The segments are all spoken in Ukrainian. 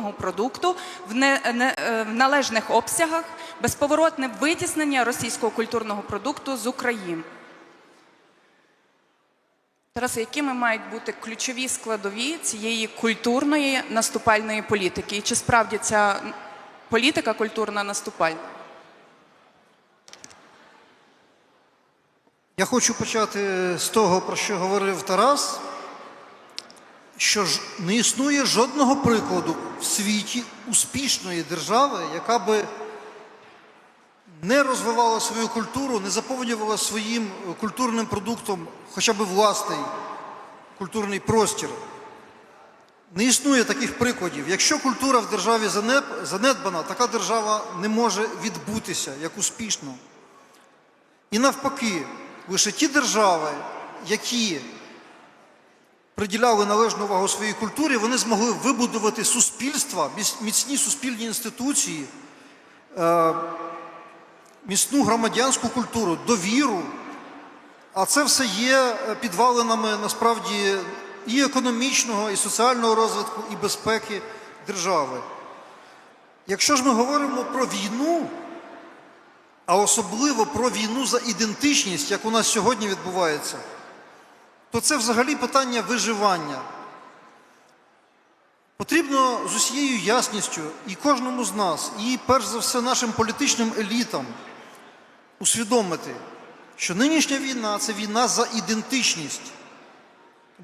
продукту в, не, не- е, в належних обсягах, безповоротне витіснення російського культурного продукту з України. Тарасе, якими мають бути ключові складові цієї культурної наступальної політики? І чи справді ця політика культурна наступальна? Я хочу почати з того, про що говорив Тарас, що ж не існує жодного прикладу в світі успішної держави, яка би не розвивала свою культуру, не заповнювала своїм культурним продуктом хоча б власний культурний простір. Не існує таких прикладів. Якщо культура в державі занедбана, така держава не може відбутися як успішно. І навпаки, лише ті держави, які приділяли належну увагу своїй культурі, вони змогли вибудувати суспільства, міцні суспільні інституції, е, міцну громадянську культуру, довіру. А це все є е, підвалинами насправді і економічного, і соціального розвитку, і безпеки держави. Якщо ж ми говоримо про війну, а особливо про війну за ідентичність, як у нас сьогодні відбувається, то це взагалі питання виживання. Потрібно з усією ясністю і кожному з нас, і перш за все нашим політичним елітам усвідомити, що нинішня війна це війна за ідентичність.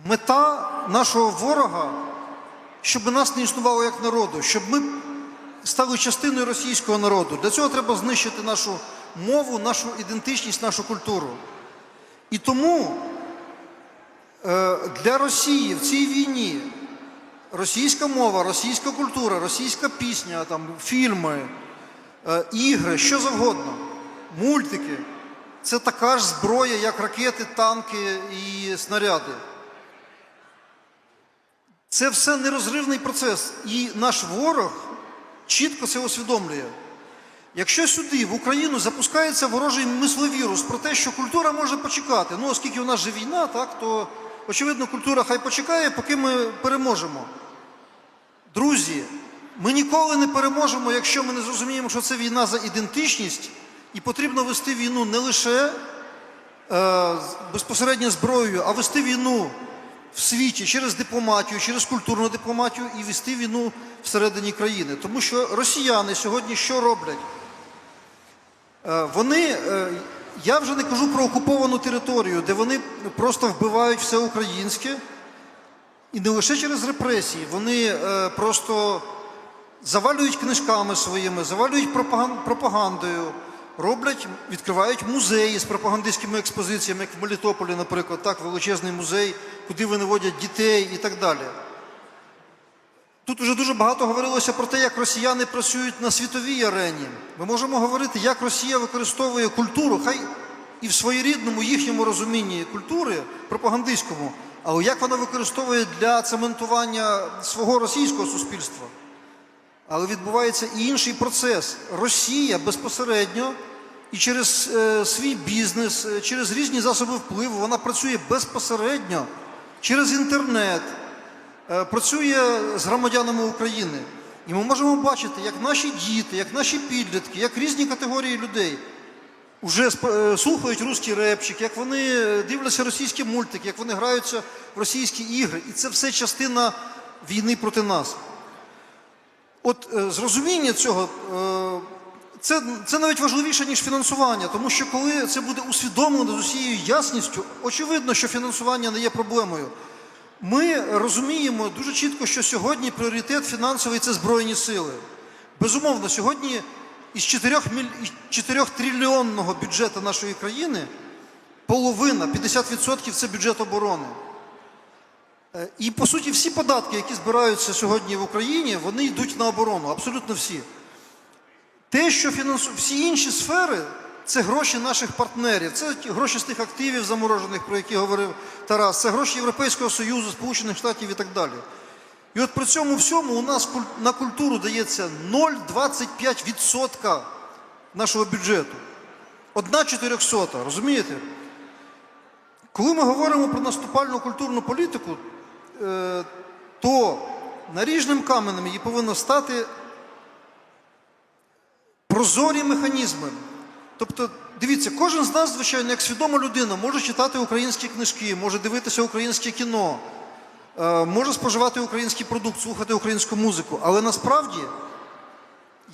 Мета нашого ворога, щоб нас не існувало як народу, щоб ми стали частиною російського народу. Для цього треба знищити нашу мову, нашу ідентичність, нашу культуру. І тому для Росії в цій війні російська мова, російська культура, російська пісня, там, фільми, е, ігри, що завгодно, мультики це така ж зброя, як ракети, танки і снаряди. Це все нерозривний процес. І наш ворог чітко це усвідомлює. Якщо сюди, в Україну, запускається ворожий мисловірус про те, що культура може почекати, ну оскільки у нас же війна, так, то очевидно культура хай почекає, поки ми переможемо. Друзі, ми ніколи не переможемо, якщо ми не зрозуміємо, що це війна за ідентичність, і потрібно вести війну не лише е, безпосередньо зброєю, а вести війну в світі через дипломатію, через культурну дипломатію і вести війну всередині країни. Тому що росіяни сьогодні що роблять? Е, Вони, е, я вже не кажу про окуповану територію, де вони просто вбивають все українське, і не лише через репресії, вони е, просто завалюють книжками своїми, завалюють пропаган- пропагандою, роблять, відкривають музеї з пропагандистськими експозиціями, як в Мелітополі, наприклад, так, величезний музей, куди вони водять дітей і так далі. Тут уже дуже багато говорилося про те, як росіяни працюють на світовій арені. Ми можемо говорити, як Росія використовує культуру, хай і в своєрідному їхньому розумінні культури, пропагандистському, але як вона використовує для цементування свого російського суспільства. Але відбувається і інший процес. Росія безпосередньо і через е, свій бізнес, е, через різні засоби впливу, вона працює безпосередньо через інтернет, працює з громадянами України. І ми можемо бачити, як наші діти, як наші підлітки, як різні категорії людей вже е, слухають русський репчик, як вони е, дивляться російські мультики, як вони граються в російські ігри. І це все частина війни проти нас. От е, зрозуміння цього, е, це, це навіть важливіше, ніж фінансування, тому що коли це буде усвідомлено з усією ясністю, очевидно, що фінансування не є проблемою. Ми розуміємо дуже чітко, що сьогодні пріоритет фінансовий це Збройні сили. Безумовно, сьогодні із 4, міль... 4 трильйонного бюджету нашої країни половина, 50% це бюджет оборони. Е, І по суті, всі податки, які збираються сьогодні в Україні, вони йдуть на оборону, абсолютно всі. Те, що фінансує всі інші сфери, це гроші наших партнерів, це гроші з тих активів заморожених, про які говорив Тарас, це гроші Європейського Союзу, Сполучених Штатів і так далі. І от при цьому всьому у нас на культуру дається 0,25% нашого бюджету. Одна чотирьохсота, розумієте? Коли ми говоримо про наступальну культурну політику, е, то наріжним каменем її повинно стати прозорі механізми. Тобто, дивіться, кожен з нас, звичайно, як свідома людина, може читати українські книжки, може дивитися українське кіно, е, може споживати український продукт, слухати українську музику. Але насправді,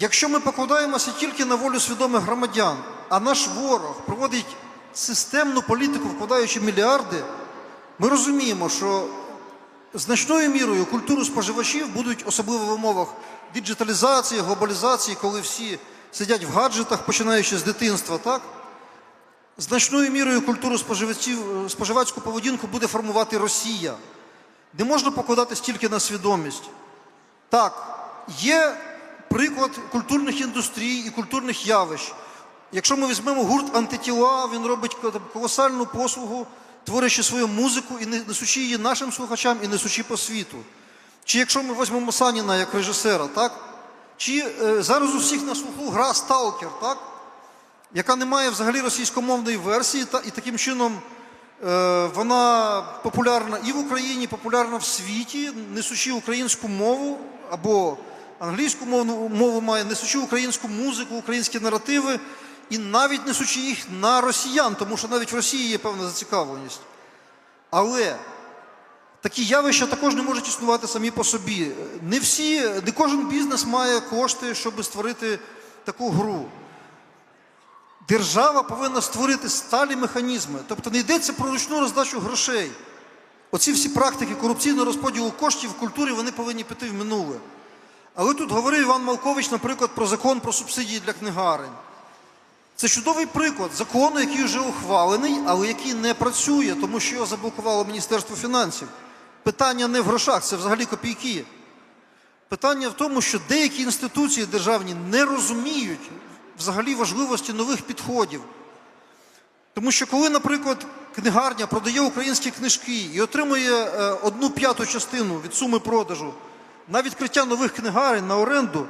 якщо ми покладаємося тільки на волю свідомих громадян, а наш ворог проводить системну політику, вкладаючи мільярди, ми розуміємо, що значною мірою культуру споживачів будуть особливо в умовах діджиталізації, глобалізації, коли всі сидять в гаджетах, починаючи з дитинства, так? Значною мірою культуру споживачів, споживацьку поведінку буде формувати Росія. Не можна покладатись тільки на свідомість. Так, є приклад культурних індустрій і культурних явищ. Якщо ми візьмемо гурт антитіла, він робить колосальну послугу, творячи свою музику і несучи її нашим слухачам і несучи по світу. Чи якщо ми візьмемо Саніна як режисера, так? Чи е, зараз у всіх на слуху гра Сталкер, так? яка не має взагалі російськомовної версії, та, і таким чином е, вона популярна і в Україні, популярна в світі, несучи українську мову або англійську мову, мову має, несучи українську музику, українські наративи, і навіть несучи їх на росіян, тому що навіть в Росії є певна зацікавленість. Але такі явища також не можуть існувати самі по собі. Не всі, не кожен бізнес має кошти, щоб створити таку гру. Держава повинна створити сталі механізми. Тобто не йдеться про ручну роздачу грошей. Оці всі практики корупційного розподілу коштів в культурі вони повинні піти в минуле. Але тут говорив Іван Малкович, наприклад, про закон про субсидії для книгарень. Це чудовий приклад закону, який вже ухвалений, але який не працює, тому що його заблокувало Міністерство фінансів. Питання не в грошах, це взагалі копійки. Питання в тому, що деякі інституції державні не розуміють взагалі важливості нових підходів. Тому що коли, наприклад, книгарня продає українські книжки і отримує е, одну п'яту частину від суми продажу на відкриття нових книгарень на оренду,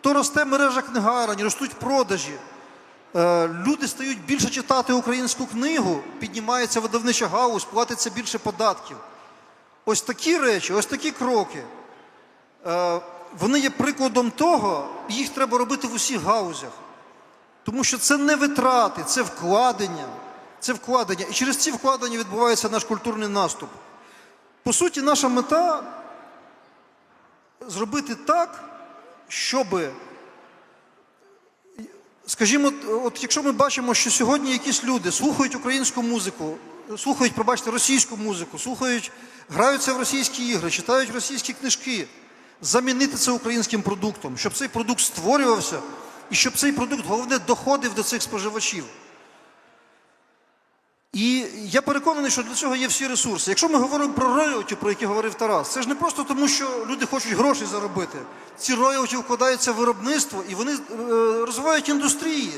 то росте мережа книгарень, ростуть продажі. Е, Люди стають більше читати українську книгу, піднімається видавнича галузь, платиться більше податків. Ось такі речі, ось такі кроки. е, Вони є прикладом того, їх треба робити в усіх галузях. Тому що це не витрати, це вкладення. Це вкладення. І через ці вкладення відбувається наш культурний наступ. По суті, наша мета зробити так, щоби Скажімо, от якщо ми бачимо, що сьогодні якісь люди слухають українську музику, слухають, пробачте, російську музику, слухають, граються в російські ігри, читають російські книжки, замінити це українським продуктом, щоб цей продукт створювався і щоб цей продукт, головне, доходив до цих споживачів. І я переконаний, що для цього є всі ресурси. Якщо ми говоримо про роялті, про які говорив Тарас, це ж не просто тому, що люди хочуть гроші заробити. Ці роялті вкладаються в виробництво і вони е, розвивають індустрії.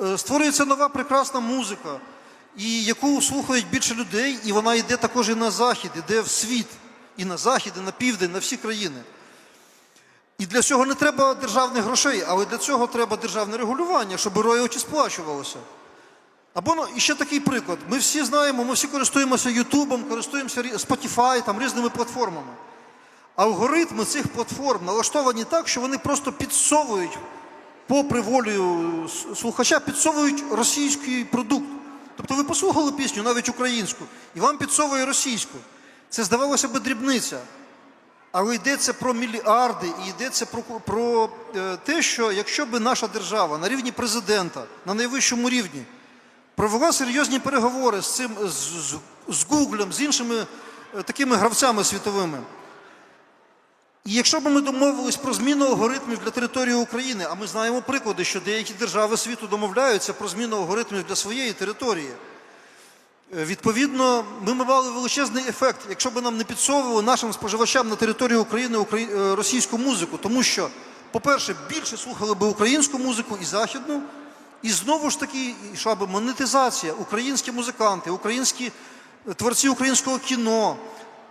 Е, Створюється нова прекрасна музика, і яку слухають більше людей, і вона йде також і на захід, іде в світ, і на захід, і на південь, на всі країни. І для цього не треба державних грошей, але для цього треба державне регулювання, щоб роялті сплачувалося. Або ну, ще такий приклад. Ми всі знаємо, ми всі користуємося Ютубом, користуємося Spotify, там, різними платформами. Алгоритми цих платформ налаштовані так, що вони просто підсовують, попри волю слухача, підсовують російський продукт. Тобто ви послухали пісню, навіть українську, і вам підсовує російську. Це здавалося би дрібниця. Але йдеться про мільярди і йдеться про, про е, те, що якщо би наша держава на рівні президента, на найвищому рівні, провела серйозні переговори з цим з, з, з Гуглем, з іншими е, такими гравцями світовими. І якщо б ми домовились про зміну алгоритмів для території України, а ми знаємо приклади, що деякі держави світу домовляються про зміну алгоритмів для своєї території, е, відповідно, ми мали величезний ефект, якщо б нам не підсовували нашим споживачам на території України е, російську музику. Тому що, по-перше, більше слухали б українську музику і західну, і знову ж таки йшла б монетизація. Українські музиканти, українські е, творці українського кіно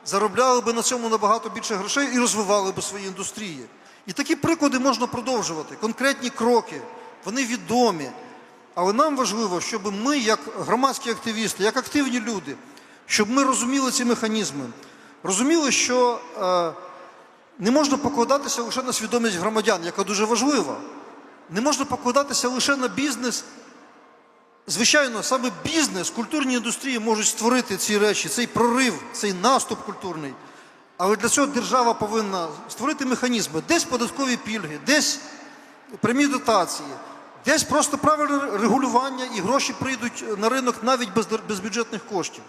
заробляли би на цьому набагато більше грошей і розвивали би свої індустрії. І такі приклади можна продовжувати. Конкретні кроки, вони відомі. Але нам важливо, щоб ми, як громадські активісти, як активні люди, щоб ми розуміли ці механізми, розуміли, що е, Не можна покладатися лише на свідомість громадян, яка дуже важлива. Не можна покладатися лише на бізнес. Звичайно, саме бізнес, культурні індустрії можуть створити ці речі, цей прорив, цей наступ культурний. Але для цього держава повинна створити механізми, десь податкові пільги, десь прямі дотації, десь просто правильне регулювання і гроші прийдуть на ринок навіть без, без бюджетних коштів.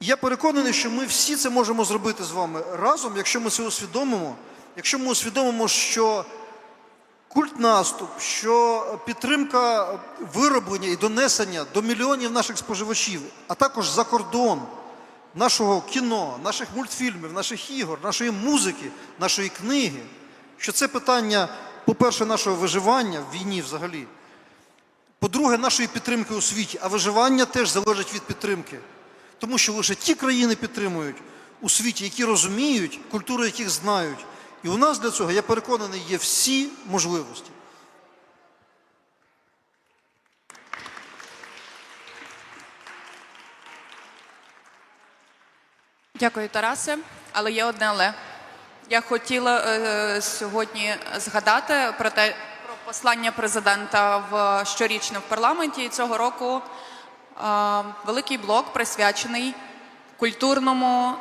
Я переконаний, що ми всі це можемо зробити з вами разом, якщо ми це усвідомимо, якщо ми усвідомимо, що культ наступ, що підтримка вироблення і донесення до мільйонів наших споживачів, а також за кордон нашого кіно, наших мультфільмів, наших ігор, нашої музики, нашої книги, що це питання, по-перше, нашого виживання в війні взагалі. По-друге, нашої підтримки у світі, а виживання теж залежить від підтримки. Тому що лише ті країни підтримують у світі, які розуміють, культуру яких знають. І у нас для цього, я переконаний, є всі можливості. Дякую, Тарасе. Але є одне але. Я хотіла е, сьогодні згадати про те, про послання президента в щорічне в парламенті. І цього року е, великий блок присвячений культурному